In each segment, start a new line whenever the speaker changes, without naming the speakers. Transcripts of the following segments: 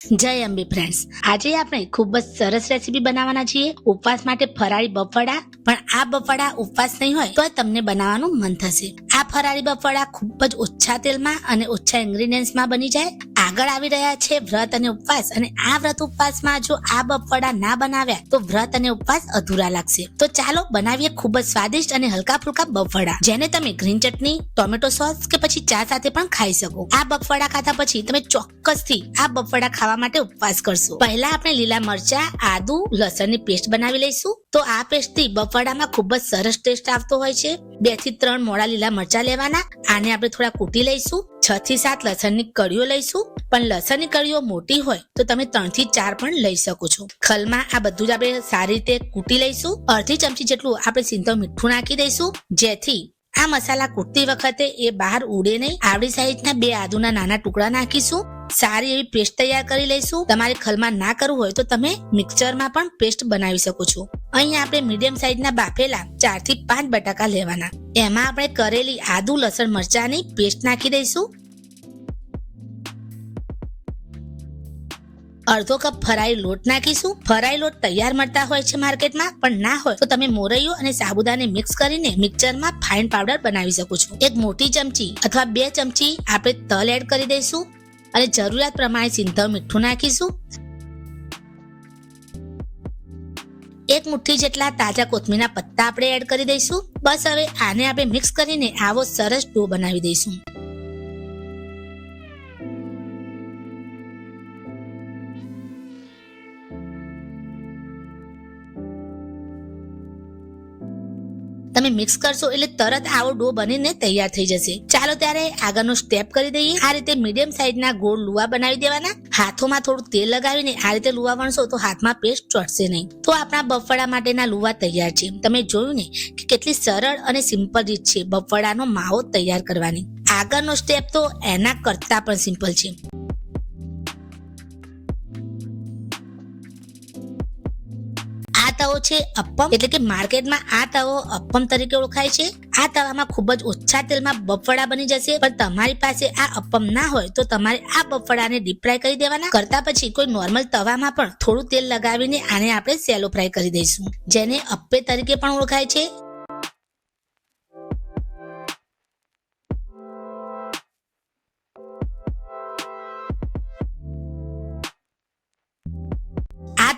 જય અંબે ફ્રેન્ડ્સ આજે આપણે ખૂબ જ સરસ રેસીપી બનાવવાના છીએ. ઉપવાસ માટે ફરાળી બફાડા. પણ આ બફાડા ઉપવાસ નહીં હોય તો તમને બનાવવાનું મન થશે. આ ફરાળી બફાડા ખૂબ જ ઓછા તેલમાં અને ઓછા ઇન્ગ્રીડિયન્ટ્સમાં બની જાય. આગળ આવી રહ્યા છે વ્રત અને ઉપવાસ. અને આ વ્રત ઉપવાસમાં જો આ બફાડા ના બનાવ્યા, તો વ્રત અને ઉપવાસ અધૂરા લાગશે. તો ચાલો બનાવીએ ખૂબ જ સ્વાદિષ્ટ અને હલકા ફુલકા બફાડા જેને તમે ગ્રીન ચટણી, ટોમેટો સોસ કે પછી ચા સાથે પણ ખાઈ શકો. આ બફાડા ખાધા પછી તમે ચોક્કસથી આ બફાડા ખાવા માટે ઉપવાસ કરશો. પહેલા આપણે લીલા મરચા, આદુ, લસણની પેસ્ટ બનાવી લઈશું. તો આ પેસ્ટથી બફાડામાં ખૂબ જ સરસ ટેસ્ટ આવતો હોય છે. બેથી ત્રણ મોડા લીલા મરચા લેવાના. આને આપણે થોડા કૂટી લઈશું. છ થી સાત લસણની કળીઓ લઈશું. પણ લસણની કળીઓ મોટી હોય તો તમે ત્રણથી ચાર પણ લઈ શકો છો. ખલમાં આ બધું જ આપણે સારી રીતે કૂટી લઈશું. અડધી ચમચી જેટલું આપણે સીધો મીઠું નાખી દઈશું. જેથી આ મસાલા કૂટતી વખતે એ બહાર ઉડે નહીં. આવડી સાઈઝના બે આદુના નાના ટુકડા નાખીશું. સારી એવી પેસ્ટ તૈયાર કરી લઈશું. તમારે ખલમાં ના કરવું હોય તો તમે મિક્સરમાં પણ પેસ્ટ બનાવી શકો છો. અહીં આપણે મીડિયમ સાઈઝના બાફેલા ચારથી પાંચ બટાકા લેવાના. એમાં આપણે કરેલી આદુ, લસણ, મરચાની પેસ્ટ નાખી દઈશું. અડધો કપ ફરાઈ લોટ નાખીશું. ફરાઈ લોટ તૈયાર મળતા હોય છે માર્કેટમાં, પણ ના હોય તો તમે મોરૈયું અને સાબુદાને મિક્સ કરીને મિક્સરમાં ફાઇન પાવડર બનાવી શકો છો. એક મોટી ચમચી અથવા બે ચમચી આપણે તલ એડ કરી દઈશું અને જરૂરિયાત પ્રમાણે સિંધવ મીઠું નાખીશું. એક મુઠ્ઠી જેટલા તાજા કોથમીરના પત્તા આપણે એડ કરી દઈશું. બસ હવે આને આપણે મિક્સ કરીને આવો સરસ ડો બનાવી દઈશું. તમે મિક્સ કરશો એટલે તરત આવો ડો બનીને તૈયાર થઈ જશે. ચાલો ત્યારે આગળનો સ્ટેપ કરી દઈએ. આ રીતે મીડિયમ સાઈઝના ગોળ લુવા બનાવી દેવાના. હાથોમાં થોડું તેલ લગાવીને આ રીતે લુવા વણશો તો હાથમાં પેસ્ટ ચોટશે નહીં. તો આપણા બફાડા માટેના લુવા તૈયાર છે. તમે જોયું ને કે કેટલી સરળ અને સિમ્પલ રીત છે બફાડાનો માવો તૈયાર કરવાની. આગળનો સ્ટેપ તો એના કરતા પણ સિમ્પલ છે. તવો છે, અપ્પમ. એટલે કે માર્કેટમાં આ તવો અપ્પમ તરીકે ઓળખાય છે. આ તવામાં ખૂબ જ ઓછા તેલમાં બફડા બની જશે. પણ તમારી પાસે આ અપ્પમ ના હોય તો તમારે આ બફળાને ડીપ ફ્રાય કરી દેવાના. કરતા પછી કોઈ નોર્મલ તવામાં પણ થોડું તેલ લગાવીને આને આપણે સેલો ફ્રાય કરી દઈશું. જેને અપ્પે તરીકે પણ ઓળખાય છે.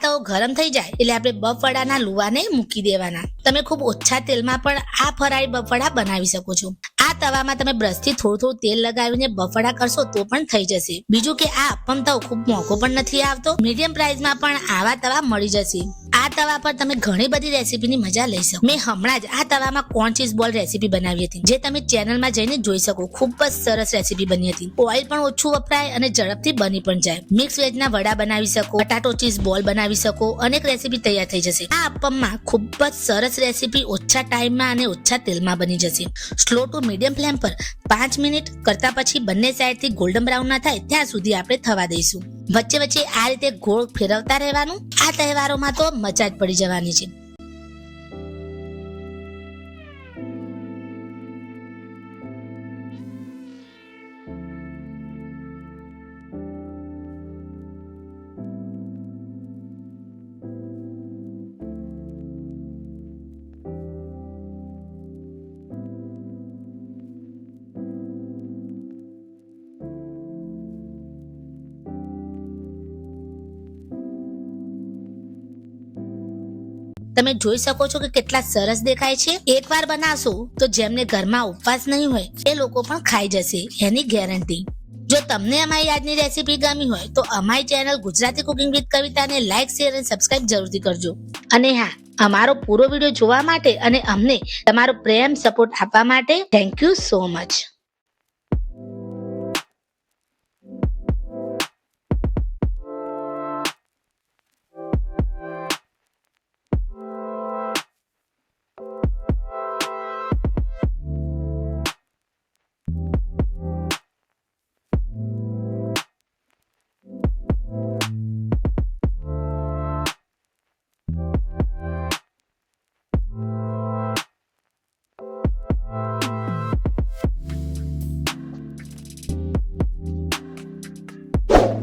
તવો ગરમ થઈ જાય એટલે આપણે બફાડાના લુવાને મૂકી દેવાના. તમે ખૂબ ઓછા તેલમાં પણ આ ફરાળી બફાડા બનાવી શકો છો. આ તવામાં તમે બ્રશથી થોડું થોડું તેલ લગાવીને બફાડા કરશો તો પણ થઈ જશે. બીજું કે આ અપમ તવ ખૂબ મોંઘો પણ નથી આવતો. મીડિયમ પ્રાઇસમાં પણ આવા તવા મળી જશે. આ તવા પર તમે ઘણી બધી રેસીપીની મજા લઈ શકો. મેં હમણાં જ આ તવામાં કોર્ન ચીઝ બોલ રેસીપી બનાવી હતી, જે તમે ચેનલમાં જઈને જોઈ શકો. ખૂબ જ સરસ રેસીપી બની હતી. ઓઇલ પણ ઓછું વપરાય અને ઝડપથી બની પણ જાય. મિક્સ વેજના વડા બનાવી શકો બટાટો ચીઝ બોલ બનાવી શકો, અનેક રેસીપી તૈયાર થઈ જશે. આ અપમમાં ખૂબ જ સરસ રેસીપી ઓછા ટાઈમમાં અને ઓછા તેલમાં બની જશે. સ્લો ટુ મીડિયમ ફ્લેમ પર પાંચ મિનિટ કરતા પછી બંને સાઈડથી ગોલ્ડન બ્રાઉન ના થાય, ત્યાં સુધી આપણે થવા દઈશું. વચ્ચે વચ્ચે આ રીતે ગોળ ફેરવતા રહેવાનું. આ તહેવારોમાં તો મજા જ પડી જવાની છે. તમે જોઈ શકો છો કે કેટલા સરસ દેખાય છે. એકવાર બનાવશો તો જેમને ઘરમાં ઉપવાસ નહીં હોય, એ લોકો પણ ખાઈ જશે, એની ગેરંટી. જો તમને અમારી આજની રેસીપી ગમી હોય, તો અમારી ચેનલ ગુજરાતી કુકિંગ વિથ કવિતાને લાઇક શેર અને સબસ્ક્રાઇબ જરૂરથી કરજો. અને હા, અમારો પૂરો વીડિયો જોવા માટે અને અમને તમારો પ્રેમ, સપોર્ટ આપવા માટે thank you so much you.